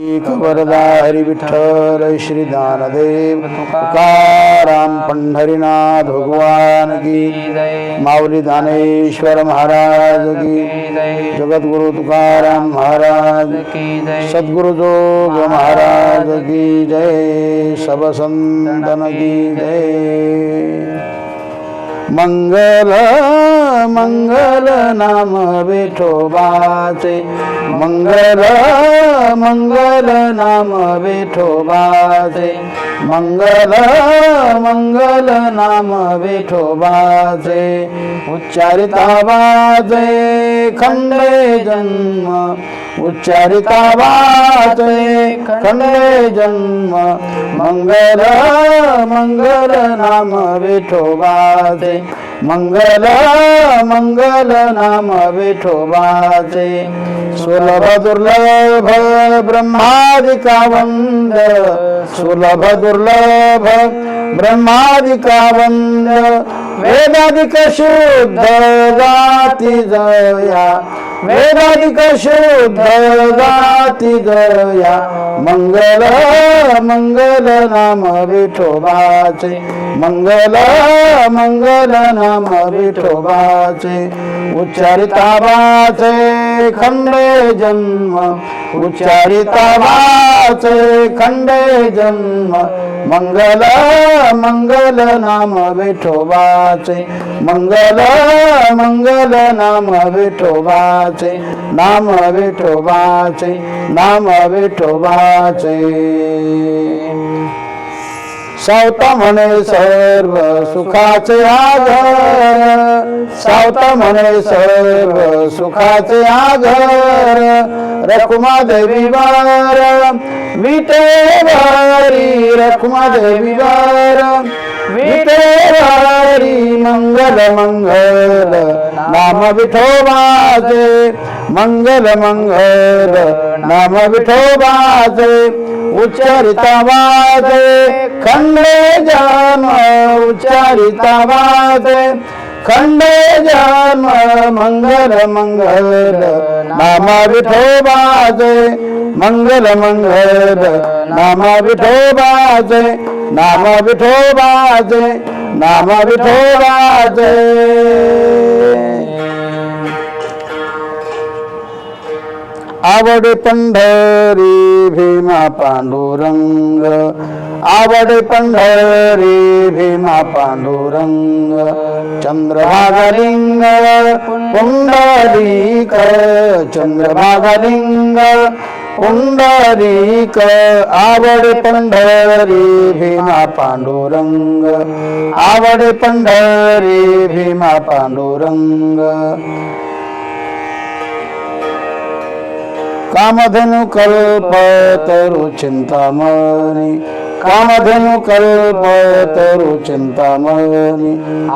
वरदा हरी विठ्ठल श्री ज्ञानदेव तुकाराम पंढरीनाथ भगवान की, माऊली दानेश्वर महाराज की, जगद्गुरु तुकाराम महाराज, सदगुरु जोग महाराज की जय, सब संतन की जय। मंगल मंगल नाम विठोबाचे मंगल मंगल नाम विठोबाचे मंगल मंगल नाम विठोबाचे उच्चारिता वाजे खंडे जन्म। उच्चारिता वाजे खंडे जन्म। मंगल मंगल नाम विठोबाचे मंगल मंगल नाम विठोबाचे. सुलभ दुर्लभ ब्रह्मादिका वंद सुलभ दुर्लभ ब्रह्मादिका वंद वेदादिक शुद्ध जाती जया. वेदादिक शुद्ध जाती जया. मंगल मंगल नाम विठोबाचे. मंगल मंगल नाम विठोबाचे. उच्चारिता वाचे खंडे जन्म. उच्चारिता वाचे खंडे जन्म. मंगल मंगल नाम विठोबाचे. मंगल मंगल नाम विठोबाचे. नाम विठोबाचे नाम विठोबाचे. सावता म्हणे सर्व सुखाचे आघर सावता म्हणे सर्व सुखाचे आघर रखुमा देवी वार विटेवारी रखुमा देवी वार विटेवारी मंगल मंगल. नाम विठोबाचे मंगल मंगल नाम विठोबाचे उच्चारिता वाजे खंडे जन्म उच्चारिता वाजे खंडे जन्म मंगल मंगल नाम विठोबाचे मंगल मंगल नाम विठोबाचे नाम विठोबाचे नाम विठोबाचे। आवडे पंढरी भीमा पांडुरंग. आवडे पंढरी भीमा पांडुरंग. चंद्रभागलिंग पुंडलिक चंद्रभागलिंग पुंडलिक आवडे पंढरी भीमा पांडुरंग. आवडे पंढरी भीमा पांडुरंग. కామధను కల్పతరు చింతమని కామధను కల్పతరు చింతమని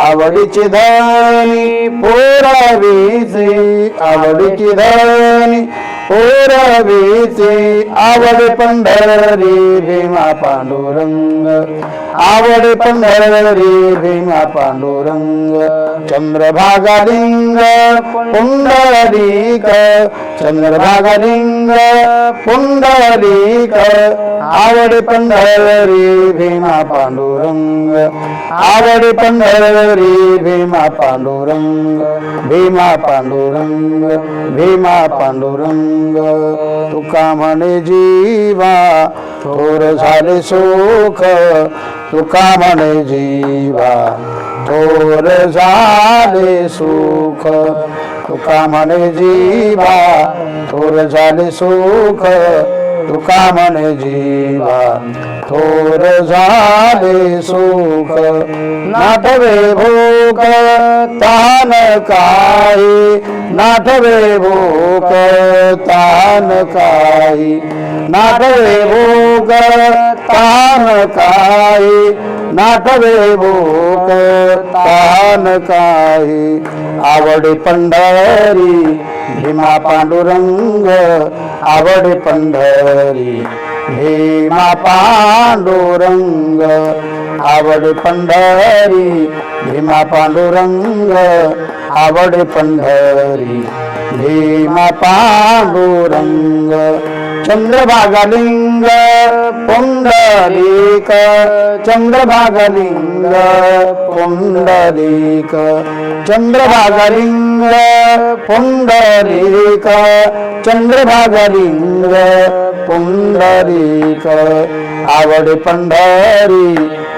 ఆవడిచిదాని పూరవీసి ఆవడిచిదాని ओरवीचे आवड पंढरी भीमा पांडुरंग. आवड पंढरी भीमा पांडुरंग. चंद्रभागा लिंग पुंडरीक. चंद्रभागा लिंग आवड पंढरी भीमा पांडुरंग आवड पंढरी भीमा पांडुरंग भीमा पांडुरंग भीमा पांडुरंग तुका म्हणे जीवा थोर झाले सुख तुका म्हणे जीवा थोर झाले सुख तुका म्हणे जीवा थोर झाले सुख. तुका म्हणे जीवा थोर झाले सुख. नाठवे भोग तान काही. नाठवे भोग तान काही. नाठवे भोग तान काही. नाठवे भोग तान काही आवडे पंढरी भीमा पांडुरंग आवडे पंढरी. భీమ పాండురంగ ఆవడి పండరి భీమ పాండురంగ ఆవడి పండరి భీమ పాండురంగ చంద్రభాగలింగ పుండరీక చంద్రభాగలింగ పుండరీక చంద్రభాగలింగ పుండరీక చంద్రభాగలింగ పుండరీ पुंडलिक आवड पंढरी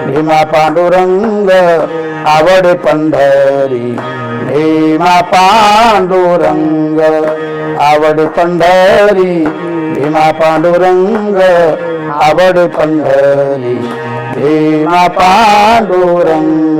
भीमा पांडुरंग आवड पंढरी भीमा पांडुरंग आवड पंढरी भीमा पांडुरंग आवड पंढरी भीमा पांडुरंग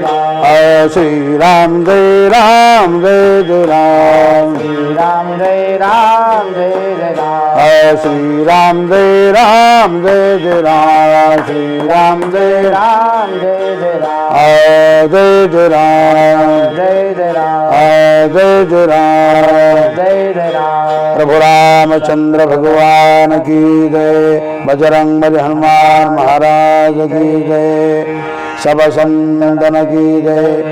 श्री राम जय राम जय जय राम श्री राम जय राम जय जय राम श्री राम जय राम जय जय राम श्री राम जय राम जय जय राम जय जय जय राम जय जय राम जय जय राम जय जय राम जय जय राम प्रभु रामचंद्र भगवान की जय बजरंग बली हनुमान महाराज की जय सब संतन की जय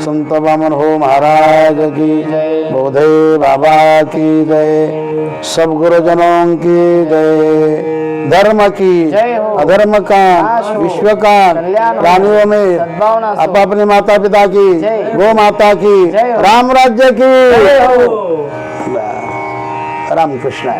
संत वामन हो महाराज की जय। बोधे बाबा की जय। सब गुरुजनों की जय। धर्म की अधर्म का विश्व का प्राणियों में। आप अपने माता पिता की गो माता की राम राज्य की। रामकृष्ण।